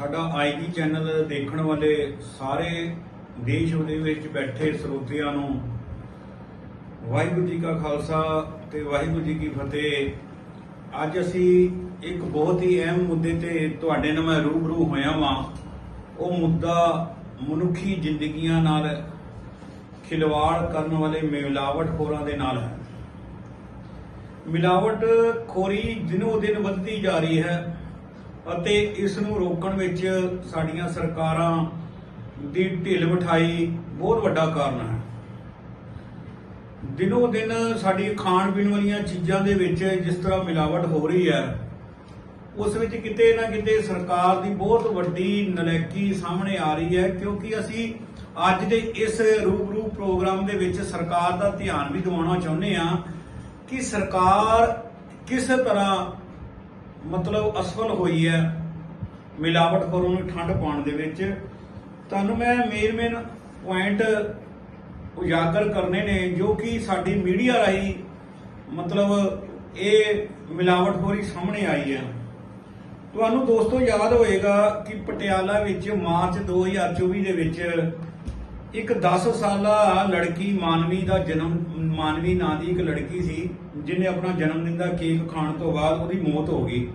ਸਾਡਾ IG channel ਦੇਖਣ ਵਾਲੇ ਸਾਰੇ ਦੇਸ਼ ਦੇ ਵਿੱਚ ਬੈਠੇ ਸਰੋਤਿਆਂ ਨੂੰ, ਵਾਹਿਗੁਰੂ ਜੀ ਕਾ ਖਾਲਸਾ ਤੇ ਵਾਹਿਗੁਰੂ ਜੀ ਕੀ ਫਤਿਹ। ਅੱਜ ਅਸੀਂ ਇੱਕ ਬਹੁਤ ਹੀ ਅਹਿਮ ਮੁੱਦੇ ਤੇ ਤੁਹਾਡੇ ਨਾਲ ਮੈਂ ਰੂਬਰੂ ਹੋਇਆ ਵਾਂ। ਉਹ ਮੁੱਦਾ ਮਨੁੱਖੀ ਜ਼ਿੰਦਗੀਆਂ ਨਾਲ ਖਿਲਵਾੜ ਕਰਨ ਵਾਲੇ ਮਿਲਾਵਟਖੋਰਾਂ ਦੇ ਨਾਲ ਹੈ। ਮਿਲਾਵਟ ਖੋਰੀ ਦਿਨੋ ਦਿਨ ਵੱਧਦੀ ਜਾ ਰਹੀ ਹੈ। ਅਤੇ ਇਸ ਨੂੰ ਰੋਕਣ ਵਿੱਚ ਸਾਡੀਆਂ ਸਰਕਾਰਾਂ ਦੀ ਢਿੱਲ ਮਠਾਈ ਬਹੁਤ ਵੱਡਾ ਕਾਰਨ ਹੈ। ਦਿਨੋ ਦਿਨ ਸਾਡੀ ਖਾਣ ਪੀਣ ਵਾਲੀਆਂ ਚੀਜ਼ਾਂ ਦੇ ਵਿੱਚ ਜਿਸ ਤਰ੍ਹਾਂ ਮਿਲਾਵਟ ਹੋ ਰਹੀ ਹੈ, ਉਸ ਵਿੱਚ ਕਿਤੇ ਨਾ ਕਿਤੇ ਸਰਕਾਰ ਦੀ ਬਹੁਤ ਵੱਡੀ ਨਲੈਕੀ ਸਾਹਮਣੇ ਆ ਰਹੀ ਹੈ, ਕਿਉਂਕਿ ਅਸੀਂ ਅੱਜ ਦੇ ਇਸ ਰੂਬਰੂ ਪ੍ਰੋਗਰਾਮ ਦੇ ਵਿੱਚ ਸਰਕਾਰ ਦਾ ਧਿਆਨ ਵੀ ਦਿਵਾਉਣਾ ਚਾਹੁੰਦੇ ਹਾਂ ਕਿ ਸਰਕਾਰ ਕਿਸ ਤਰ੍ਹਾਂ ਮਤਲਬ ਅਸਫਲ ਹੋਈ ਹੈ, ਮਿਲਾਵਟ ਮਿਲਾਵਟਖੋਰਾਂ ਨੂੰ ਠੰਡ ਪਾਉਣ ਦੇ ਵਿੱਚ। ਤੁਹਾਨੂੰ ਮੈਂ ਮੇਨ ਮੇਨ ਪੁਆਇੰਟ ਉਜਾਗਰ ਕਰਨੇ ਨੇ, ਜੋ ਕਿ ਸਾਡੀ ਮੀਡੀਆ ਰਾਹੀਂ ਮਤਲਬ ਇਹ ਮਿਲਾਵਟ ਮਿਲਾਵਟਖੋਰੀ ਸਾਹਮਣੇ ਆਈ ਹੈ। ਤੁਹਾਨੂੰ ਦੋਸਤੋ ਯਾਦ ਹੋਏਗਾ ਕਿ ਪਟਿਆਲਾ ਵਿੱਚ ਮਾਰਚ 2024 ਦੇ ਵਿੱਚ ਇੱਕ 10 ਸਾਲਾ ਲੜਕੀ ਮਾਨਵੀ ਦਾ ਜਨਮ, ਮਾਨਵੀ ਨਾਂ ਦੀ ਇੱਕ ਲੜਕੀ ਸੀ, ਜਿਹਨੇ ਆਪਣਾ ਜਨਮ ਦਿਨ ਦਾ ਕੇਕ ਖਾਣ ਤੋਂ ਬਾਅਦ ਉਹਦੀ ਮੌਤ ਹੋ ਗਈ।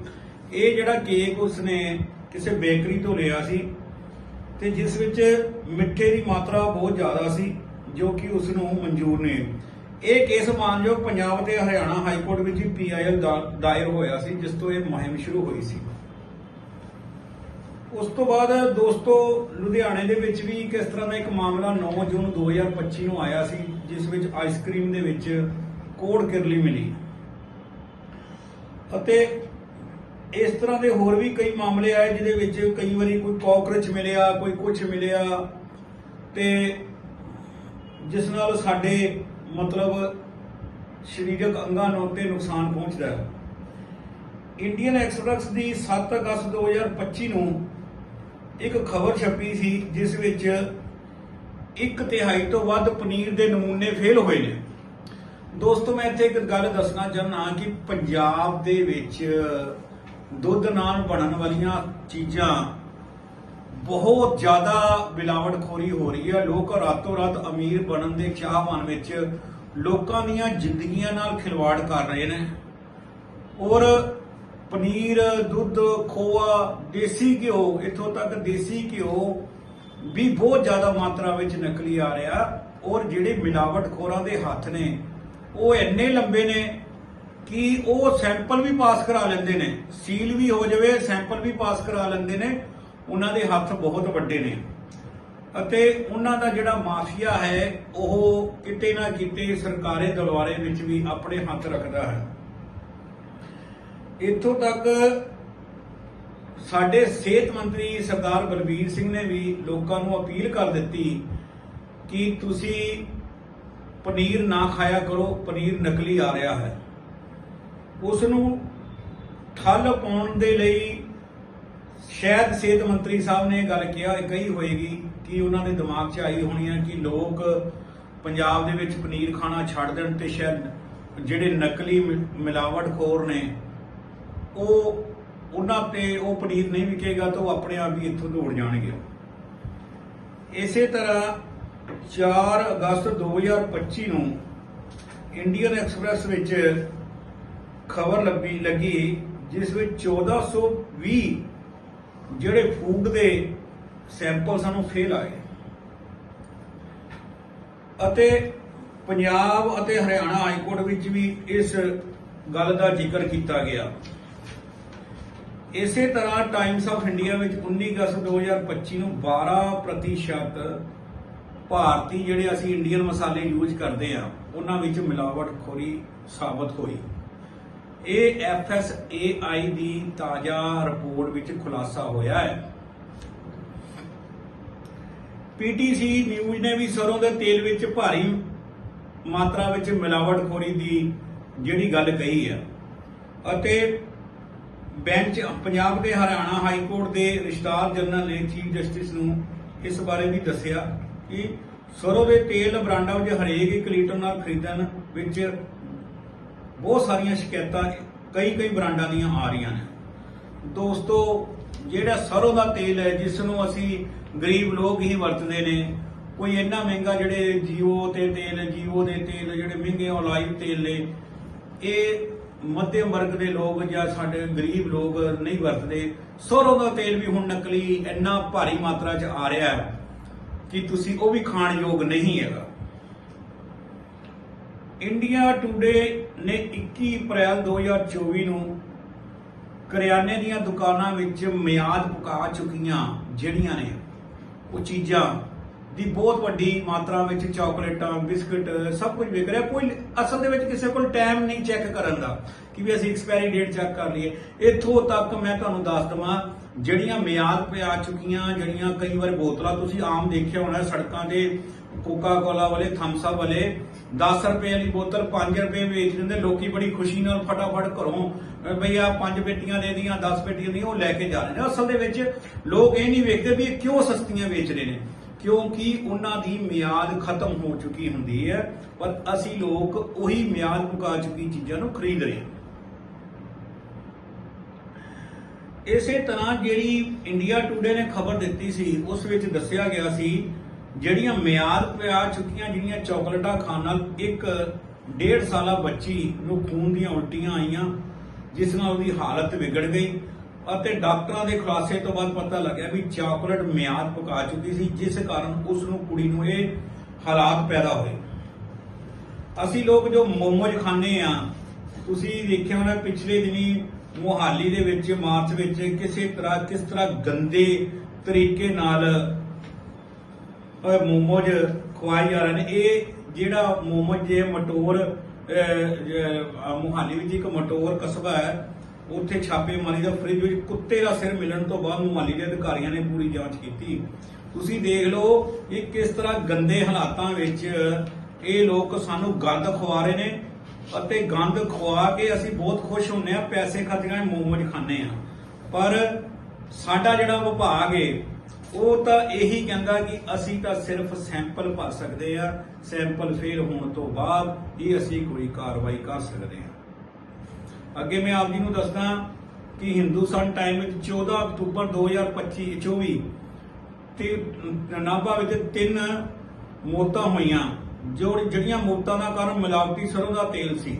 ਇਹ ਜਿਹੜਾ ਕੇਕ ਉਸਨੇ ਕਿਸੇ ਬੇਕਰੀ ਤੋਂ ਲਿਆ ਸੀ ਤੇ ਜਿਸ ਵਿੱਚ ਮਿੱਠੇ ਦੀ ਮਾਤਰਾ ਬਹੁਤ ਜ਼ਿਆਦਾ ਸੀ, ਜੋ ਕਿ ਉਸ ਨੂੰ ਮਨਜ਼ੂਰ ਨੇ ਇਹ ਕੇਸ ਮਾਨਯੋਗ ਪੰਜਾਬ ਤੇ ਹਰਿਆਣਾ ਹਾਈ ਕੋਰਟ ਵਿੱਚ ਪੀਆਈਐਲ ਦਾਇਰ ਹੋਇਆ ਸੀ, ਜਿਸ ਤੋਂ ਇਹ ਮੁਹਿੰਮ ਸ਼ੁਰੂ ਹੋਈ ਸੀ। ਉਸ ਤੋਂ ਬਾਅਦ ਦੋਸਤੋ, ਲੁਧਿਆਣੇ ਦੇ ਵਿੱਚ ਵੀ ਕਿਸ ਤਰ੍ਹਾਂ ਦਾ ਇੱਕ ਮਾਮਲਾ 9 ਜੂਨ 2025 ਨੂੰ ਆਇਆ ਸੀ, ਜਿਸ ਵਿੱਚ ਆਈਸਕ੍ਰੀਮ ਦੇ ਵਿੱਚ ਕੋੜ ਕਿਰਲੀ ਮਿਲੀ। ਅਤੇ ਇਸ ਤਰ੍ਹਾਂ ਦੇ ਹੋਰ ਵੀ ਕਈ ਮਾਮਲੇ ਆਏ, ਜਿਹਦੇ ਵਿੱਚ ਕਈ ਵਾਰੀ ਕੋਈ ਕਾਕਰੋਚ ਮਿਲਿਆ, ਕੋਈ ਕੁਝ ਮਿਲਿਆ। ਤੇ ਜਿਸ ਨਾਲ ਸਾਡੇ ਮਤਲਬ ਸਰੀਰਕ ਅੰਗਾਂ ਨੂੰ ਤੇ ਨੁਕਸਾਨ ਪਹੁੰਚਦਾ ਹੈ। ਇੰਡੀਅਨ ਐਕਸਪ੍ਰੈਸ ਦੀ 7 ਅਗਸਤ 2025 ਨੂੰ ਇੱਕ ਖਬਰ ਛਪੀ ਸੀ, ਜਿਸ ਵਿੱਚ ਇੱਕ ਤਿਹਾਈ ਤੋਂ ਵੱਧ ਪਨੀਰ ਦੇ ਨਮੂਨੇ ਫੇਲ ਹੋਏ ਨੇ। ਦੋਸਤੋ, ਮੈਂ ਇੱਥੇ ਇੱਕ ਗੱਲ ਦੱਸਣਾ ਚਾਹੁੰਦਾ ਕਿ ਪੰਜਾਬ ਦੇ ਵਿੱਚ ਦੁੱਧ ਨਾਲ ਬਣਨ ਵਾਲੀਆਂ ਚੀਜ਼ਾਂ ਬਹੁਤ ਜ਼ਿਆਦਾ ਮਿਲਾਵਟਖੋਰੀ ਹੋ ਰਹੀ ਹੈ। ਲੋਕ ਰਾਤੋਂ ਰਾਤ ਅਮੀਰ ਬਣਨ ਦੇ ਚਾਹਵਾਨ ਵਿੱਚ ਲੋਕਾਂ ਦੀਆਂ ਜ਼ਿੰਦਗੀਆਂ ਨਾਲ ਖਿਲਵਾੜ ਕਰ ਰਹੇ ਨੇ। ਔਰ ਪਨੀਰ, ਦੁੱਧ, ਖੋਆ, ਦੇਸੀ ਘਿਓ, ਇਥੋਂ ਤੱਕ ਦੇਸੀ ਘਿਓ ਵੀ ਬਹੁਤ ਜ਼ਿਆਦਾ ਮਾਤਰਾ ਵਿੱਚ ਨਕਲੀ ਆ ਰਿਹਾ ਔਰ ਜਿਹੜੇ ਮਿਲਾਵਟ ਖੋਰਾਂ ਦੇ ਹੱਥ ਨੇ, ਉਹ ਇੰਨੇ ਲੰਬੇ ਨੇ ਕਿ ਉਹ ਸੈਂਪਲ ਵੀ ਪਾਸ ਕਰਾ ਲੈਂਦੇ ਨੇ, ਸੀਲ ਵੀ ਹੋ ਜਾਵੇ, ਸੈਂਪਲ ਵੀ ਪਾਸ ਕਰਾ ਲੈਂਦੇ ਨੇ, ਉਹਨਾਂ ਦੇ ਹੱਥ ਬਹੁਤ ਵੱਡੇ ਨੇ। ਅਤੇ ਉਹਨਾਂ ਦਾ ਜਿਹੜਾ ਮਾਫੀਆ ਹੈ, ਉਹ ਕਿਤੇ ਨਾ ਕਿਤੇ ਸਰਕਾਰੀ ਦਲਵਾਰੇ ਵਿੱਚ ਵੀ ਆਪਣੇ ਹੱਥ ਰੱਖਦਾ ਹੈ। ਇੱਥੋਂ ਤੱਕ ਸਾਡੇ ਸਿਹਤ ਮੰਤਰੀ ਸਰਦਾਰ ਬਲਬੀਰ ਸਿੰਘ ਨੇ ਵੀ ਲੋਕਾਂ ਨੂੰ ਅਪੀਲ ਕਰ ਦਿੱਤੀ ਕਿ ਤੁਸੀਂ ਪਨੀਰ ਨਾ ਖਾਇਆ ਕਰੋ, ਪਨੀਰ ਨਕਲੀ ਆ ਰਿਹਾ ਹੈ। ਉਸ ਨੂੰ ਠੱਲ ਪਾਉਣ ਦੇ ਲਈ ਸ਼ਾਇਦ ਸਿਹਤ ਮੰਤਰੀ ਸਾਹਿਬ ਨੇ ਇਹ ਗੱਲ ਕਿਹਾ, ਇਹ ਕਹੀ ਹੋਏਗੀ ਕਿ ਉਹਨਾਂ ਦੇ ਦਿਮਾਗ 'ਚ ਆਈ ਹੋਣੀ ਹੈ ਕਿ ਲੋਕ ਪੰਜਾਬ ਦੇ ਵਿੱਚ ਪਨੀਰ ਖਾਣਾ ਛੱਡ ਦੇਣ ਤੇ ਸ਼ਾਇਦ ਜਿਹੜੇ ਨਕਲੀ ਮਿ- ਮਿਲਾਵਟਖੋਰ ਨੇ ਉਹ, ਉਹਨਾਂ ਤੇ ਉਹ ਪਨੀਰ ਨਹੀਂ ਵਿਕੇਗਾ ਤਾਂ ਉਹ ਆਪਣੇ ਆਪ ਹੀ ਇੱਥੋਂ ਦੌੜ ਜਾਣਗੇ। ਇਸੇ ਤਰ੍ਹਾਂ 4 ਅਗਸਤ 2025 ਨੂੰ ਇੰਡੀਅਨ ਐਕਸਪ੍ਰੈਸ ਵਿੱਚ ਖਬਰ ਲੱਗੀ ਲੱਗੀ, ਜਿਸ ਵਿੱਚ 1420 ਜਿਹੜੇ ਫੂਡ ਦੇ ਸੈਂਪਲ ਸਾਨੂੰ ਫੇਲ ਆਏ। ਅਤੇ ਪੰਜਾਬ ਅਤੇ ਹਰਿਆਣਾ ਹਾਈ ਕੋਰਟ ਵਿੱਚ ਵੀ ਇਸ ਗੱਲ ਦਾ ਜ਼ਿਕਰ ਕੀਤਾ ਗਿਆ। ਇਸੇ ਤਰ੍ਹਾਂ ਟਾਈਮਸ ਆਫ ਇੰਡੀਆ ਵਿੱਚ 19 ਅਗਸਤ 2025 ਨੂੰ 12% ਭਾਰਤੀ ਜਿਹੜੇ ਅਸੀਂ ਇੰਡੀਅਨ ਮਸਾਲੇ ਯੂਜ਼ ਕਰਦੇ ਆ ਉਹਨਾਂ ਵਿੱਚ ਮਿਲਾਵਟਖੋਰੀ ਸਾਬਤ ਹੋਈ। ਇਹ FSAI ਦੀ ਤਾਜ਼ਾ ਰਿਪੋਰਟ ਵਿੱਚ ਖੁਲਾਸਾ ਹੋਇਆ ਹੈ। PTC ਨਿਊਜ਼ ਨੇ ਵੀ ਸਰੋਂ ਦੇ ਤੇਲ ਵਿੱਚ ਭਾਰੀ ਮਾਤਰਾ ਵਿੱਚ ਮਿਲਾਵਟਖੋਰੀ ਦੀ ਜਿਹੜੀ ਗੱਲ ਕਹੀ ਹੈ। ਅਤੇ ਬੈਂਚ ਪੰਜਾਬ ਦੇ ਹਰਿਆਣਾ ਹਾਈ ਕੋਰਟ ਦੇ ਰਿਸ਼ਤਾਰ ਜਨਰਲ ਨੇ ਚੀਫ ਜਸਟਿਸ ਨੂੰ ਇਸ ਬਾਰੇ ਵੀ ਦੱਸਿਆ ਕਿ ਸਰੋਂ ਦੇ ਤੇਲ ਬ੍ਰਾਂਡਾਂ ਵਿੱਚ ਹਰੇਕ ਇੱਕ ਲੀਟਰ ਨਾਲ ਖਰੀਦਣ ਵਿੱਚ ਬਹੁਤ ਸਾਰੀਆਂ ਸ਼ਿਕਾਇਤਾਂ ਕਈ ਕਈ ਬਰਾਂਡਾਂ ਦੀਆਂ ਆ ਰਹੀਆਂ ਨੇ। ਦੋਸਤੋ, ਜਿਹੜਾ ਸਰੋਂ ਦਾ ਤੇਲ ਹੈ, ਜਿਸ ਨੂੰ ਅਸੀਂ ਗਰੀਬ ਲੋਕ ਹੀ ਵਰਤਦੇ ਨੇ, ਕੋਈ ਇੰਨਾ ਮਹਿੰਗਾ ਜਿਹੜੇ ਜੀਓ ਤੇ ਤੇਲ, ਜੀਓ ਦੇ ਤੇਲ, ਜਿਹੜੇ ਮਹਿੰਗੇ ਔਲਾਈਵ ਤੇਲ ਨੇ, ਇਹ ਮੱਧਮ ਵਰਗ ਦੇ ਲੋਕ ਜਾਂ ਸਾਡੇ ਗਰੀਬ ਲੋਕ ਨਹੀਂ ਵਰਤਦੇ, ਸਰੋਂ ਦਾ ਤੇਲ ਵੀ ਹੁਣ ਨਕਲੀ ਇੰਨਾ ਭਾਰੀ ਮਾਤਰਾ 'ਚ ਆ ਰਿਹਾ ਹੈ ਕਿ ਤੁਸੀਂ ਉਹ ਵੀ ਖਾਣ ਯੋਗ ਨਹੀਂ ਹੈਗਾ। ਇੰਡੀਆ ਟੂਡੇ ਨੇ 21 ਅਪ੍ਰੈਲ 2024 ਨੂੰ ਕਰਿਆਨੇ ਦੀਆਂ ਦੁਕਾਨਾਂ ਵਿੱਚ ਮਿਆਦ ਪੁਕਾ ਚੁੱਕੀਆਂ ਜਿਹੜੀਆਂ ਨੇ, ਉਹ ਚੀਜ਼ਾਂ ਦੀ ਬਹੁਤ ਵੱਡੀ ਮਾਤਰਾ ਵਿੱਚ ਚਾਕਲੇਟਾਂ, ਬਿਸਕਟ, ਸਭ ਕੁਝ ਵਿਕ ਰਿਹਾ। ਕੋਈ ਅਸਲ ਦੇ ਵਿੱਚ ਕਿਸੇ ਕੋਲ ਟਾਈਮ ਨਹੀਂ ਚੈੱਕ ਕਰਨ ਦਾ ਕਿ ਵੀ ਅਸੀਂ ਐਕਸਪਾਇਰੀ ਡੇਟ ਚੈੱਕ ਕਰ ਲਈਏ। ਇੱਥੋਂ ਤੱਕ ਮੈਂ ਤੁਹਾਨੂੰ ਦੱਸ ਦਵਾਂ, ਜਿਹੜੀਆਂ ਮਿਆਦ ਪਿਆ ਚੁੱਕੀਆਂ, ਜਿਹੜੀਆਂ ਕਈ ਵਾਰ ਬੋਤਲਾਂ ਤੁਸੀਂ ਆਮ ਦੇਖਿਆ ਹੋਣਾ, ਸੜਕਾਂ ਤੇ ਕੋਕਾ ਕੋਲਾ ਵਾਲੇ ਥਮਸਾ ਵਾਲੇ 10 ਰੁਪਏ ਵਾਲੀ ਬੋਤਲ 5 ਰੁਪਏ ਵੇਚ ਦਿੰਦੇ, ਲੋਕੀ ਬੜੀ ਖੁਸ਼ੀ ਨਾਲ ਫਟਾਫਟ ਘਰੋਂ ਬਈ ਆ ਪੰਜ ਪੇਟੀਆਂ ਦੇ ਦੀਆਂ 10 ਪੇਟੀਆਂ ਦੀਆਂ, ਉਹ ਲੈ ਕੇ ਜਾ ਰਹੇ ਨੇ। ਅਸਲ ਦੇ ਵਿੱਚ ਲੋਕ ਇਹ ਨਹੀਂ ਵੇਖਦੇ ਵੀ ਇਹ ਕਿਉਂ ਸਸਤੀਆਂ ਵੇਚ ਰਹੇ ਨੇ। ਕਿਉਂਕਿ ਉਹਨਾਂ ਦੀ ਮਿਆਦ ਖਤਮ ਹੋ ਚੁੱਕੀ ਹੁੰਦੀ ਹੈ, ਪਰ ਅਸੀਂ ਲੋਕ ਉਹੀ ਮਿਆਦ ਮੁਕਾ ਚੁੱਕੀ ਚੀਜ਼ਾਂ ਨੂੰ ਖਰੀਦ ਰਹੇ ਹਾਂ। ਇਸੇ ਤਰ੍ਹਾਂ ਜਿਹੜੀ ਇੰਡੀਆ ਟੂਡੇ ਨੇ ਖਬਰ ਦਿੱਤੀ ਸੀ, ਉਸ ਵਿੱਚ ਦੱਸਿਆ ਗਿਆ ਸੀ, ਜਿਹੜੀਆਂ ਮਿਆਦ ਪਿਆ ਚੁੱਕੀਆਂ, ਜਿਹੜੀਆਂ ਚਾਕਲੇਟਾਂ ਖਾਣ ਨਾਲ ਇੱਕ ਡੇਢ ਸਾਲਾ ਬੱਚੀ ਨੂੰ ਖੂਨ ਦੀਆਂ ਉਲਟੀਆਂ ਆਈਆਂ, ਜਿਸ ਨਾਲ ਉਹਦੀ ਹਾਲਤ ਵਿਗੜ ਗਈ। ਅਤੇ ਡਾਕਟਰਾਂ ਦੇ ਖੁਲਾਸੇ ਤੋਂ ਬਾਅਦ ਪਤਾ ਲੱਗਿਆ ਵੀ ਚਾਕਲੇਟ ਮਿਆਦ ਪਕਾ ਚੁੱਕੀ ਸੀ, ਜਿਸ ਕਾਰਨ ਉਸ ਨੂੰ ਕੁੜੀ ਨੂੰ ਇਹ ਹਾਲਾਤ ਪੈਦਾ ਹੋਏ। ਅਸੀਂ ਲੋਕ ਜੋ ਮੋਮੋਜ ਖਾਂਦੇ ਆ, ਤੁਸੀਂ ਦੇਖਿਆ ਹੋਣਾ ਪਿਛਲੇ ਦਿਨੀ ਮੋਹਾਲੀ ਦੇ ਵਿੱਚ, ਮਾਰਚ ਵਿੱਚ ਕਿਸੇ ਤਰ੍ਹਾਂ, ਕਿਸ ਤਰ੍ਹਾਂ ਗੰਦੇ ਤਰੀਕੇ ਨਾਲ ਮੋਮੋਜ ਖਵਾਏ ਜਾ ਰਹੇ ਨੇ। ਇਹ ਜਿਹੜਾ ਮੋਮੋਜ, ਜੇ ਮਟੋਰ ਮੋਹਾਲੀ ਵਿੱਚ ਇੱਕ ਮਟੋਰ ਕਸਬਾ ਹੈ ਉੱਥੇ ਛਾਪੇਮਾਰੀ ਦਾ ਫ੍ਰਿਜ ਵਿੱਚ ਕੁੱਤੇ ਦਾ ਸਿਰ ਮਿਲਣ ਤੋਂ ਬਾਅਦ ਮੋਹਾਲੀ ਦੇ ਅਧਿਕਾਰੀਆਂ ਨੇ ਪੂਰੀ ਜਾਂਚ ਕੀਤੀ। ਤੁਸੀਂ ਦੇਖ ਲਓ ਕਿ ਕਿਸ ਤਰ੍ਹਾਂ ਗੰਦੇ ਹਾਲਾਤਾਂ ਵਿੱਚ ਇਹ ਲੋਕ ਸਾਨੂੰ ਗੰਦ ਖਵਾ ਰਹੇ ਨੇ ਅਤੇ ਗੰਦ ਖਵਾ ਕੇ ਅਸੀਂ ਬਹੁਤ ਖੁਸ਼ ਹੁੰਨੇ ਆ ਪੈਸੇ ਖਾਤਿਰਾਂ ਮੋਮੋਜ ਖਾਂਦੇ ਆ ਪਰ ਸਾਡਾ ਜਿਹੜਾ ਵਿਭਾਗ ਏ, ਉਹ ਤਾਂ ਇਹੀ ਕਹਿੰਦਾ ਕਿ ਅਸੀਂ ਤਾਂ ਸਿਰਫ ਸੈਂਪਲ ਭਰ ਸਕਦੇ ਆ ਸੈਂਪਲ ਫੇਲ ਹੋਣ ਤੋਂ ਬਾਅਦ ਹੀ ਅਸੀਂ ਕੋਈ ਕਾਰਵਾਈ ਕਰ ਸਕਦੇ ਆ ਅੱਗੇ ਮੈਂ ਆਪ ਜੀ ਨੂੰ ਦੱਸਦਾ ਕਿ ਹਿੰਦੁਸਤਾਨ ਟਾਈਮ ਵਿੱਚ 14 ਅਕਤੂਬਰ 2025 24 ਤੇ ਨਾਭਾ ਵਿੱਚ ਤਿੰਨ ਮੌਤਾਂ ਹੋਈਆਂ, ਜੋ ਜਿਹੜੀਆਂ ਮੌਤਾਂ ਦਾ ਕਾਰਨ ਮਿਲਾਵਟੀ ਸਰੋਂ ਦਾ ਤੇਲ ਸੀ।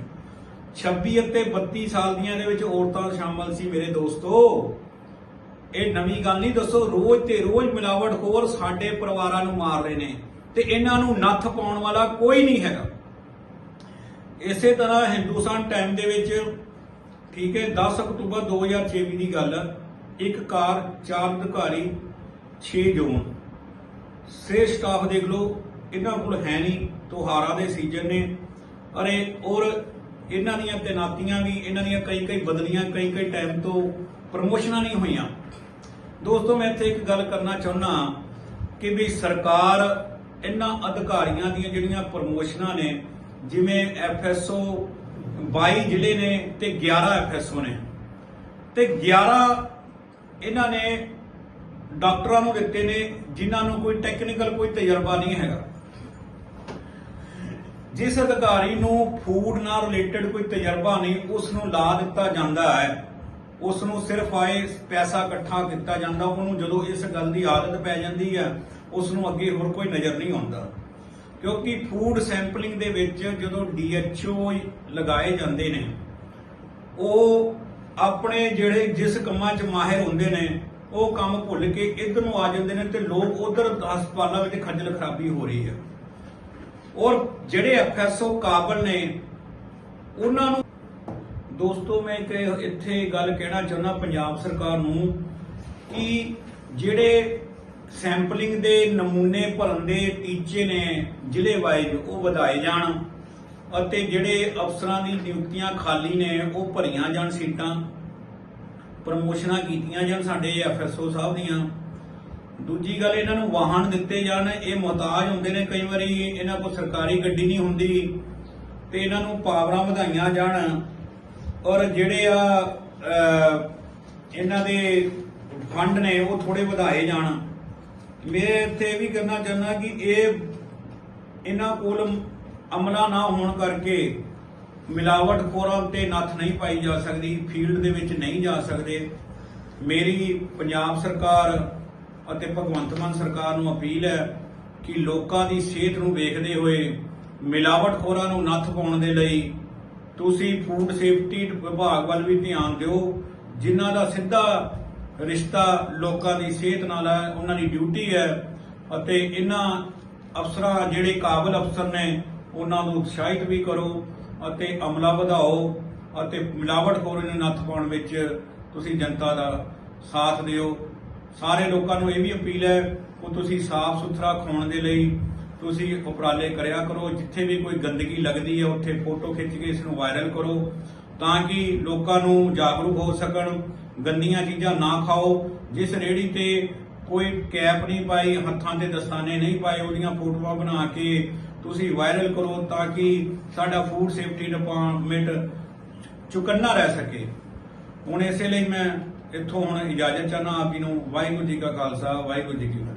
26 ਅਤੇ 32 ਸਾਲ ਦੀਆਂ ਦੇ ਵਿੱਚ ਔਰਤਾਂ ਸ਼ਾਮਲ ਸੀ ਮੇਰੇ ਦੋਸਤੋ। ਇਹ ਨਵੀਂ ਗੱਲ ਨਹੀਂ, ਦੱਸੋ, ਰੋਜ਼ ਤੇ ਰੋਜ਼ ਮਿਲਾਵਟ ਹੋਰ ਸਾਡੇ ਪਰਿਵਾਰਾਂ ਨੂੰ ਮਾਰ ਰਹੇ ਨੇ ਤੇ ਇਹਨਾਂ ਨੂੰ ਨੱਥ ਪਾਉਣ ਵਾਲਾ ਕੋਈ ਨਹੀਂ ਹੈਗਾ। ਇਸੇ ਤਰ੍ਹਾਂ ਹਿੰਦੁਸਤਾਨ ਟਾਈਮ ਦੇ ਵਿੱਚ ਠੀਕ ਹੈ 10 ਅਕਤੂਬਰ 2024 ਦੀ ਗੱਲ ਇੱਕ ਕਾਰ, ਚਾਰ ਅਧਿਕਾਰੀ 6 ਜੂਨ ਸੇ ਸਟਾਫ ਦੇਖ ਲਓ, ਇਹਨਾਂ ਕੋਲ ਹੈ ਨਹੀਂ, ਤਿਉਹਾਰਾਂ ਦੇ ਸੀਜ਼ਨ ਨੇ। ਅਰੇ, ਔਰ ਇਹਨਾਂ ਦੀਆਂ ਤੈਨਾਤੀਆਂ ਵੀ, ਇਹਨਾਂ ਦੀਆਂ ਕਈ ਕਈ ਬਦਲੀਆਂ ਕਈ ਕਈ ਟਾਈਮ ਤੋਂ ਪ੍ਰਮੋਸ਼ਨਾਂ ਨਹੀਂ ਹੋਈਆਂ। ਦੋਸਤੋ, ਮੈਂ ਇੱਥੇ ਇੱਕ ਗੱਲ ਕਰਨਾ ਚਾਹੁੰਦਾ ਕਿ ਵੀ ਸਰਕਾਰ ਇਹਨਾਂ ਅਧਿਕਾਰੀਆਂ ਦੀਆਂ ਜਿਹੜੀਆਂ ਪ੍ਰਮੋਸ਼ਨਾਂ ਨੇ, ਜਿਵੇਂ ਐਫਐਸਓ 22 ਜ਼ਿਲ੍ਹੇ ਨੇ ਤੇ 11 ਐਫਐਸਓ ਨੇ। ਤੇ 11 ਇਹਨਾਂ ਨੇ ਡਾਕਟਰਾਂ ਨੂੰ ਦਿੱਤੇ ਨੇ, ਜਿਨ੍ਹਾਂ ਨੂੰ ਕੋਈ ਟੈਕਨੀਕਲ ਕੋਈ ਤਜਰਬਾ ਨਹੀਂ ਹੈਗਾ। ਜਿਸ ਅਧਿਕਾਰੀ ਨੂੰ ਫੂਡ ਨਾਲ ਰਿਲੇਟਡ ਕੋਈ ਤਜਰਬਾ ਨਹੀਂ ਉਸ ਨੂੰ ਲਾ ਦਿੱਤਾ ਜਾਂਦਾ ਹੈ। ਉਸ ਨੂੰ ਸਿਰਫ ਆਏ ਪੈਸਾ ਇਕੱਠਾ ਕੀਤਾ ਜਾਂਦਾ, ਉਹਨੂੰ ਜਦੋਂ ਇਸ ਗੱਲ ਦੀ ਆਦਤ ਪੈ ਜਾਂਦੀ ਹੈ ਉਸ ਨੂੰ ਅੱਗੇ ਹੋਰ ਕੋਈ ਨਜ਼ਰ ਨਹੀਂ ਆਉਂਦਾ। ਕਿਉਂਕਿ ਫੂਡ ਸੈਂਪਲਿੰਗ ਦੇ ਵਿੱਚ ਜਦੋਂ ਡੀਐਚਓ ਲਗਾਏ ਜਾਂਦੇ ਨੇ, ਉਹ ਆਪਣੇ ਜਿਹੜੇ ਜਿਸ ਕੰਮਾਂ 'ਚ ਮਾਹਿਰ ਹੁੰਦੇ ਨੇ, ਉਹ ਕੰਮ ਭੁੱਲ ਕੇ ਇੱਧਰ ਨੂੰ ਆ ਜਾਂਦੇ ਨੇ ਤੇ ਲੋਕ ਉਧਰ ਹਸਪਤਾਲਾਂ ਵਿੱਚ ਖੱਜਲ ਖਰਾਬੀ ਹੋ ਰਹੀ ਹੈ। ਔਰ ਜਿਹੜੇ ਐਫਐਸਓ ਕਾਬਲ ਨੇ, ਉਹਨਾਂ ਨੂੰ ਦੋਸਤੋ ਮੈਂ ਇੱਕ ਇੱਥੇ ਗੱਲ ਕਹਿਣਾ ਚਾਹੁੰਦਾ ਪੰਜਾਬ ਸਰਕਾਰ ਨੂੰ ਕਿ ਜਿਹੜੇ ਸੈਂਪਲਿੰਗ ਦੇ ਨਮੂਨੇ ਭਰਨ ਦੇ ਟੀਚੇ ਨੇ ਜ਼ਿਲ੍ਹੇ ਵਾਈਜ਼ ਉਹ ਵਧਾਏ ਜਾਣ ਅਤੇ ਜਿਹੜੇ ਅਫਸਰਾਂ ਦੀ ਨਿਯੁਕਤੀਆਂ ਖਾਲੀ ਨੇ, ਉਹ ਭਰੀਆਂ ਜਾਣ ਸੀਟਾਂ। ਪ੍ਰਮੋਸ਼ਨਾਂ ਕੀਤੀਆਂ ਜਾਣ ਸਾਡੇ ਐਫਐਸਓ ਸਾਹਿਬ ਦੀਆਂ। ਦੂਜੀ ਗੱਲ, ਇਹਨਾਂ ਨੂੰ ਵਾਹਨ ਦਿੱਤੇ ਜਾਣ। ਇਹ ਮੁਹਤਾਜ ਹੁੰਦੇ ਨੇ ਕਈ ਵਾਰੀ, ਇਹਨਾਂ ਕੋਲ ਸਰਕਾਰੀ ਗੱਡੀ ਨਹੀਂ ਹੁੰਦੀ ਤੇ ਇਹਨਾਂ ਨੂੰ ਪਾਵਰਾਂ ਵਧਾਈਆਂ ਜਾਣ। ਔਰ ਜਿਹੜੇ ਆ ਇਹਨਾਂ ਦੇ ਫੰਡ ਨੇ, ਉਹ ਥੋੜੇ ਵਧਾਏ ਜਾਣ। ਮੈਂ ਇੱਥੇ ਇਹ ਵੀ ਕਰਨਾ ਚਾਹੁੰਦਾ ਕਿ ਇਹ ਇਹਨਾਂ ਕੋਲ ਅਮਲਾ ਨਾ ਹੋਣ ਕਰਕੇ ਮਿਲਾਵਟ ਖੋਰਾਂ ਤੇ ਨੱਥ ਨਹੀਂ ਪਾਈ ਜਾ ਸਕਦੀ, ਫੀਲਡ ਦੇ ਵਿੱਚ ਨਹੀਂ ਜਾ ਸਕਦੇ। ਮੇਰੀ ਪੰਜਾਬ ਸਰਕਾਰ ਅਤੇ ਭਗਵੰਤ ਮਾਨ ਸਰਕਾਰ ਨੂੰ ਅਪੀਲ ਹੈ ਕਿ ਲੋਕਾਂ ਦੀ ਸਿਹਤ ਨੂੰ ਵੇਖਦੇ ਹੋਏ ਮਿਲਾਵਟਖੋਰਾਂ ਨੂੰ ਨੱਥ ਪਾਉਣ ਦੇ ਲਈ ਤੁਸੀਂ ਫੂਡ ਸੇਫਟੀ ਵਿਭਾਗ ਵੱਲ ਵੀ ਧਿਆਨ ਦਿਓ, ਜਿਨ੍ਹਾਂ ਦਾ ਸਿੱਧਾ ਰਿਸ਼ਤਾ ਲੋਕਾਂ ਦੀ ਸਿਹਤ ਨਾਲ ਹੈ, ਉਹਨਾਂ ਦੀ ਡਿਊਟੀ ਹੈ ਅਤੇ ਇਹਨਾਂ ਅਫਸਰਾਂ ਜਿਹੜੇ ਕਾਬਲ ਅਫਸਰ ਨੇ, ਉਹਨਾਂ ਨੂੰ ਉਤਸ਼ਾਹਿਤ ਵੀ ਕਰੋ ਅਤੇ ਅਮਲਾ ਵਧਾਓ ਅਤੇ ਮਿਲਾਵਟਖੋਰੀ ਨੂੰ ਨੱਥ ਪਾਉਣ ਵਿੱਚ ਤੁਸੀਂ ਜਨਤਾ ਦਾ ਸਾਥ ਦਿਓ। ਸਾਰੇ ਲੋਕਾਂ ਨੂੰ ਇਹ ਵੀ ਅਪੀਲ ਹੈ ਕਿ ਤੁਸੀਂ ਸਾਫ਼ ਸੁਥਰਾ ਖਾਣ ਦੇ ਲਈ ਤੁਸੀਂ ਉਪਰਾਲੇ ਕਰਿਆ ਕਰੋ। ਜਿੱਥੇ ਵੀ ਕੋਈ ਗੰਦਗੀ ਲੱਗਦੀ ਹੈ, ਉੱਥੇ ਫੋਟੋ ਖਿੱਚ ਕੇ ਇਸ ਨੂੰ ਵਾਇਰਲ ਕਰੋ। ਤਾਂ ਕਿ ਲੋਕਾਂ ਨੂੰ ਜਾਗਰੂਕ ਹੋ ਸਕਣ, ਗੰਦੀਆਂ ਚੀਜ਼ਾਂ ਨਾ ਖਾਓ। ਜਿਸ ਰੇੜੀ ਤੇ ਕੋਈ ਕੈਪ ਨਹੀਂ ਪਾਈ, ਹੱਥਾਂ ਤੇ ਦਸਤਾਨੇ ਨਹੀਂ ਪਾਏ, ਉਹਦੀਆਂ ਫੋਟੋਆਂ ਬਣਾ ਕੇ ਤੁਸੀਂ ਵਾਇਰਲ ਕਰੋ ਤਾਂ ਕਿ ਸਾਡਾ ਫੂਡ ਸੇਫਟੀ ਡਿਪਾਰਟਮੈਂਟ ਚੁਕੰਨਾ ਰਹਿ ਸਕੇ। ਹੁਣ ਇਸੇ ਲਈ ਮੈਂ ਇੱਥੋਂ ਹੁਣ ਇਜਾਜ਼ਤ ਚਾਹਨਾ ਆਪ ਜੀ ਨੂੰ, ਵਾਹਿਗੁਰੂ ਜੀ ਕਾ ਖਾਲਸਾ, ਵਾਹਿਗੁਰੂ ਜੀ ਕੀ ਫਤਿਹ।